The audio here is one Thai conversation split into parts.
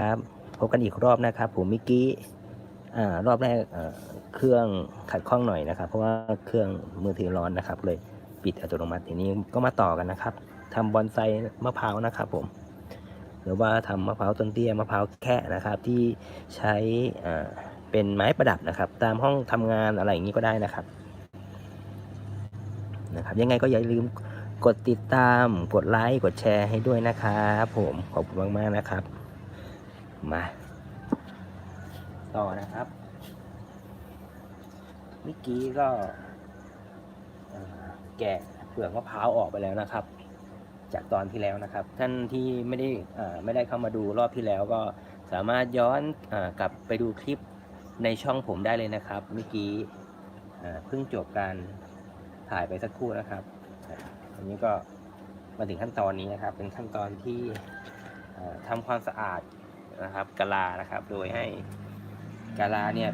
ครับพบกันอีกรอบนะครับ ผมมิกี้อ่ารอบแรกเครื่องขัดข้องหน่อยนะครับ เพราะว่าเครื่องมือถือร้อนนะครับ เลยปิดอัตโนมัติทีนี้ก็มาต่อกันนะครับทำบอนไซมะพร้าวนะครับ ผม หรือว่าทำมะพร้าวต้นเตี้ยมะพร้าวแค่นะครับ ที่ใช้อ่าเป็นไม้ประดับนะครับ ตามห้องทำงานอะไรอย่างนี้ก็ได้นะครับ นะครับ ยังไงก็อย่าลืมกดติดตามกดไลค์กดแชร์ให้ด้วยนะครับ ผมขอบคุณมากๆนะครับ มา ต่อนะครับ เมื่อกี้ก็แกะเปลือกมะพร้าวออกไปแล้วนะครับ จากตอนที่แล้วนะครับ ท่านที่ไม่ได้ไม่ได้เข้ามาดูรอบที่แล้วก็สามารถย้อนอกลับไปดูคลิปในช่องผมได้เลยนะครับ เมื่อกี้เพิ่งจบการถ่ายไปสักครู่นะครับอันนี้ก็มาถึงขั้นตอนนี้นะครับ เป็นขั้นตอนที่ทำความสะอาด นะครับกะลานะครับ โดยให้กะลาเนี่ย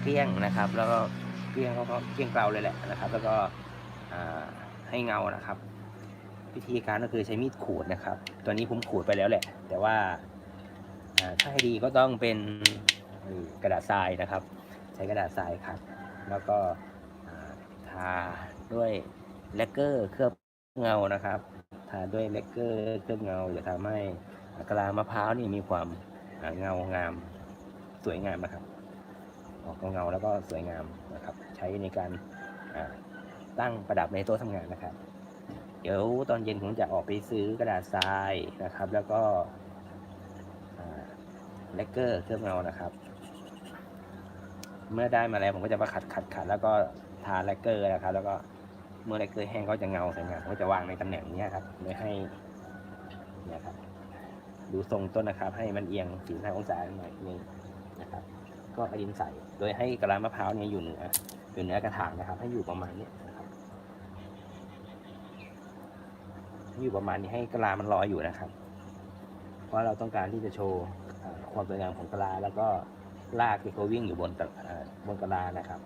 เกลี้ยงนะครับ แล้วก็เกลี้ยงเขาก็เกลี้ยงเกลาเลยแหละนะครับ แล้วก็ให้เงานะครับ วิธีการก็คือใช้มีดขูดนะครับ ตัวนี้ผมขูดไปแล้วแหละ แต่ว่าถ้าให้ดีก็ต้องเป็นกระดาษทรายนะครับ ใช้กระดาษทรายครับ แล้วก็ทาด้วยแลกเกอร์เคลือบเงานะครับ ทาด้วยแลกเกอร์เคลือบเงาจะทำให้ กะลามะพร้าวนี่มีความเงางาม สวยงามนะครับ ออกเงาแล้วก็สวยงามนะครับ ใช้ในการตั้งประดับในโต๊ะทำงานนะครับ เดี๋ยวตอนเย็นผมจะออกไปซื้อกระดาษทรายนะครับ แล้วก็เลกเกอร์เคลือบเงานะครับ เมื่อได้มาแล้วผมก็จะมาขัดขัดขัดแล้วก็ทาแลกเกอร์นะครับ แล้วก็เมื่อแลกเกอร์แห้งก็จะเงาสวยงามก็จะวางในตำแหน่งนี้ครับโดยให้เนี่ยครับ ดูทรงต้นนะครับ ให้มันเอียง45องศาหน่อยนึงนะครับ ก็เอาดินใส่โดยให้กระลามะพร้าวเนี่ยอยู่เหนืออยู่เหนือกระถางนะครับ ให้อยู่ประมาณนี้นะครับอยู่ประมาณนี้ให้กระลามันลอยอยู่นะครับ เพราะเราต้องการที่จะโชว์ความสวยงามของกระลาแล้วก็ลากที่เขาวิ่งอยู่บนบนกระลานะครับ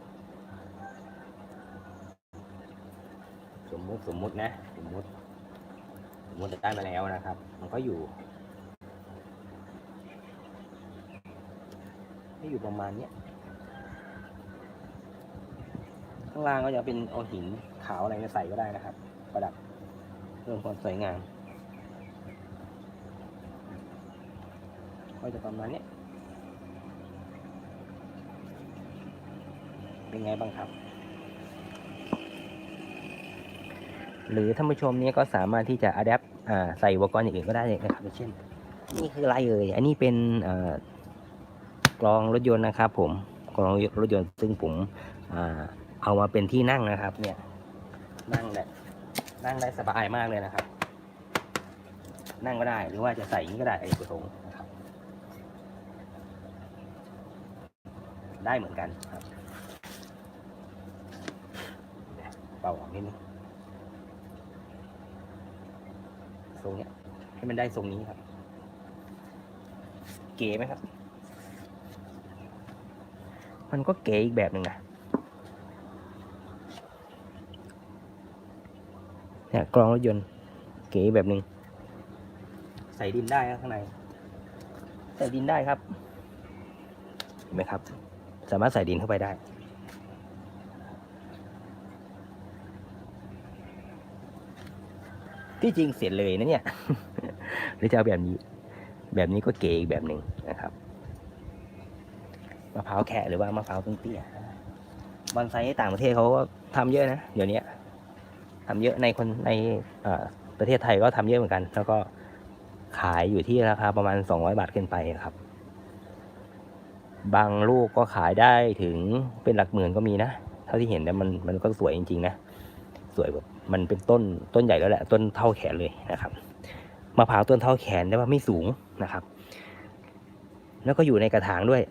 สมมุติสมมุตินะ สมมุติสมมุติได้มาแล้วนะครับ มันก็อยู่ ให้อยู่ประมาณเนี้ยข้างล่างก็จะเป็นเอาหินขาวอะไรมาใส่ก็ได้นะครับ ประดับเพิ่มความสวยงามก็จะประมาณเนี้ยเป็นไงบ้างครับ หรือท่านผู้ชมนี้ก็สามารถที่จะอัดแอปใส่อุปกรณ์อย่างอื่นก็ได้เลยนะครับเช่น นี่คืออะไรเอ่ยอันนี้เป็น กลองรถยนต์นะครับ ผมกลองรถยนต์ซึ่งผมอเอามาเป็นที่นั่งนะครับ เนี่ยนั่งแบบนั่งได้สบายมากเลยนะครับ นั่งก็ได้หรือว่าจะใส่ย่างนี้ก็ได้ไอ้กระทงนะครับ ได้เหมือนกันครับเป่าออกนิดนึงทรงเนี้ยให้มันได้ทรงนี้ครับ เก๋ไหมครับ มันก็เก๋อีกแบบหนึ่งอะเนี่ยกรองรถยนต์เก๋แบบหนึ่งใส่ดินได้ครับข้างใน ใส่ดินได้ครับ เห็นไหมครับ สามารถใส่ดินเข้าไปได้ ที่จริงเสร็จเลยนะเนี่ย หรือจะเอาแบบนี้ แบบนี้ก็เก๋อีกแบบหนึ่งนะครับ มะพร้าวแคะหรือว่ามะพร้าวต้นเตี้ยบอนไซต์ต่างประเทศเขาก็ทำเยอะนะเดี๋ยวนี้ทำเยอะในคนในประเทศไทยก็ทำเยอะเหมือนกัน แล้วก็ขายอยู่ที่ราคาประมาณ 200 บาทขึ้นไปครับ บางลูกก็ขายได้ถึงเป็นหลักหมื่นก็มีนะเท่าที่เห็นเนี่มันมันก็สวยจริงๆนะสวยแบบมันเป็นต้นต้นใหญ่แล้วแหละต้นเท่าแขนเลยนะครับมะพร้าวต้นเท่าแขนแต่ว่าไม่สูงนะครับ แล้วก็อยู่ในกระถางด้วย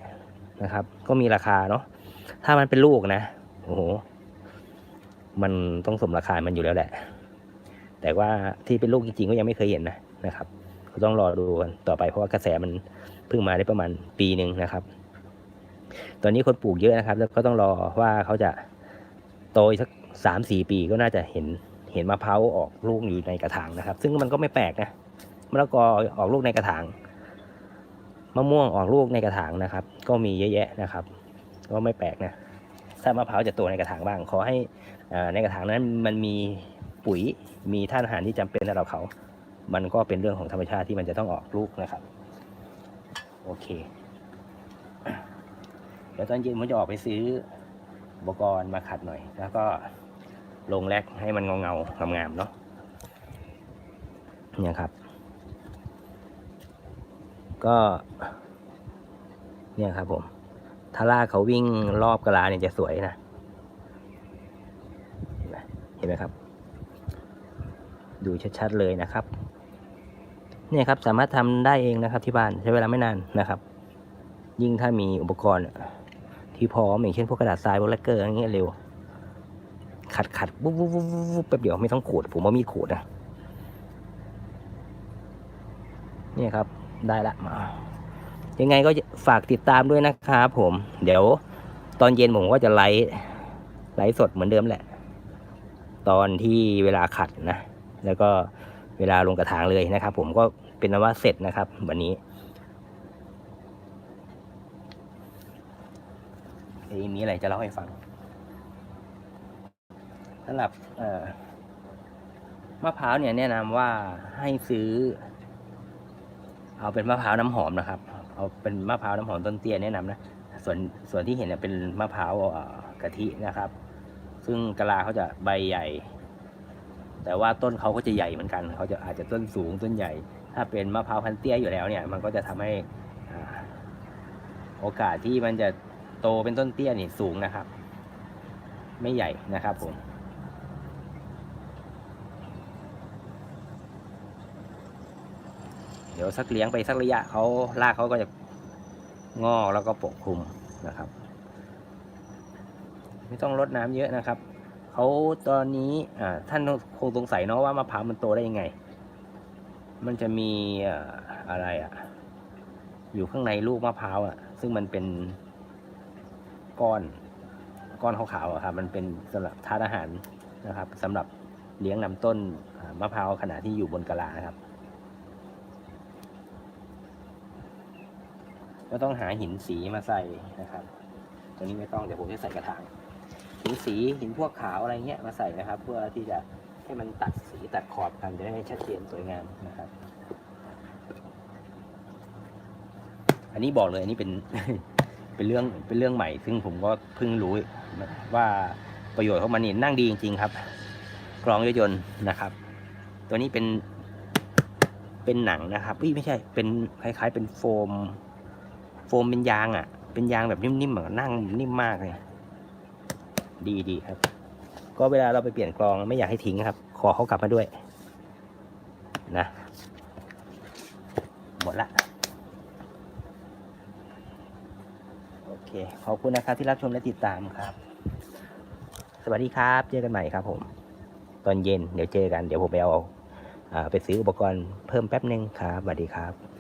นะครับ ก็มีราคาเนาะถ้ามันเป็นลูกนะโอ้โหมันต้องสมราคามันอยู่แล้วแหละ แต่ว่าที่เป็นลูกจริงๆก็ยังไม่เคยเห็นนะนะครับก็ต้องรอดูกันต่อไปเพราะว่ากระแสมันเพิ่งมาได้ประมาณปีหนึ่งนะครับ ตอนนี้คนปลูกเยอะนะครับ แล้วก็ต้องรอว่าเขาจะโตอีกสักสามสี่ปีก็น่าจะเห็นเห็นมะพร้าวออกลูกอยู่ในกระถางนะครับ ซึ่งมันก็ไม่แปลกนะมะละกอออกลูกในกระถาง มะม่วงออกลูกในกระถางนะครับ ก็มีเยอะแยะนะครับ ก็ไม่แปลกนะ ถ้ามะพร้าวจะโตในกระถางบ้าง ขอให้ในกระถางนั้นมันมีปุ๋ย มีธาตุอาหารที่จำเป็นสำหรับเขา มันก็เป็นเรื่องของธรรมชาติที่มันจะต้องออกลูกนะครับ โอเค เดี๋ยวตอนเย็นผมจะออกไปซื้ออุปกรณ์มาขัดหน่อย แล้วก็ลงแรกให้มันเงาเงาๆงามๆเนาะเนี่ยครับ ก็ เนี่ยครับผม ถ้าลากเขาวิ่งรอบกระลาเนี่ยจะสวยนะ เห็นไหมครับ ดูชัดๆเลยนะครับ เนี่ยครับสามารถทำได้เองนะครับที่บ้านใช้เวลาไม่นานนะครับ ยิ่งถ้ามีอุปกรณ์ที่พร้อมอย่างเช่นพวกกระดาษทรายพวกแลกเกอร์อย่างเงี้ยเร็วขัดขัดปุ๊บปุ๊บปุ๊บปุ๊บแป๊บเดียวไม่ต้องขูดผมว่ามีขูดนะเนี่ยครับ ได้ละมา ยังไงก็ฝากติดตามด้วยนะครับผม เดี๋ยวตอนเย็นผมก็จะไลฟ์ไลฟ์สดเหมือนเดิมแหละ ตอนที่เวลาขัดนะ แล้วก็เวลาลงกระถางเลยนะครับ ผมก็เป็นนว่าเสร็จนะครับ วันนี้เอ้ยมีอะไรจะเล่าให้ฟังสำหรับมะพร้าวเนี่ยแนะนำว่าให้ซื้อ เอาเป็นมะพร้าวน้ำหอมนะครับ เอาเป็นมะพร้าวน้ำหอมต้นเตี้ยแนะนำนะ ส่วนส่วนที่เห็นเนี่ยเป็นมะพร้าวกะทินะครับ ซึ่งกะลาเขาจะใบใหญ่ แต่ว่าต้นเขาก็จะใหญ่เหมือนกันเขาจะอาจจะต้นสูงต้นใหญ่ ถ้าเป็นมะพร้าวพันเตี้ยอยู่แล้วเนี่ย มันก็จะทำให้อโอกาสที่มันจะโตเป็นต้นเตี้ยนี่สูงนะครับ ไม่ใหญ่นะครับผม ดี๋ยวสักเลี้ยงไปสักระยะเขารากเขาก็จะงอกแล้วก็ปกคลุมนะครับ ไม่ต้องรดน้ำเยอะนะครับเขาตอนนี้ท่านคงสงสัยเนาะว่ามะพร้าวมันโตได้ยังไง มันจะมีอะไรอะอยู่ข้างในลูกมะพร้าวอะซึ่งมันเป็นก้อนก้อนขาวๆอะครับมันเป็นสำหรับทานอาหารนะครับสำหรับเลี้ยงนำต้นมะพร้าวขณะที่อยู่บนกะลานะครับ ก็ต้องหาหินสีมาใส่นะครับตัวนี้ไม่ต้องเดี๋ยวผมจะใส่กระถางหินสีหินพวกขาวอะไรเงี้ยมาใส่นะครับ เพื่อที่จะให้มันตัดสีตัดขอบกันจะได้ชัดเจนสวยงามนะครับ อันนี้บอกเลยอันนี้เป็นเป็นเรื่องเป็นเรื่องใหม่ ซึ่งผมก็เพิ่งรู้ว่าประโยชน์ของมันนี่นั่งดีจริง ๆ ครับกรองรถยนต์นะครับ ตัวนี้เป็นเป็นหนังนะครับอุ้ยไม่ใช่เป็นคล้าย ๆ เป็นโฟม ฟมเป็นยางอะ เป็นยางแบบนิ่มๆเหมือนนั่งนิ่มมากเลย ดีดีครับ ก็เวลาเราไปเปลี่ยนกรองไม่อยากให้ทิ้งครับ ขอเขากลับมาด้วย นะ หมดละ โอเค ขอบคุณนะครับที่รับชมและติดตามครับ สวัสดีครับ เจอกันใหม่ครับผม ตอนเย็นเดี๋ยวเจอกัน เดี๋ยวผมไปเอาไปซื้ออุปกรณ์เพิ่มแป๊บนึงครับสวัสดีครับ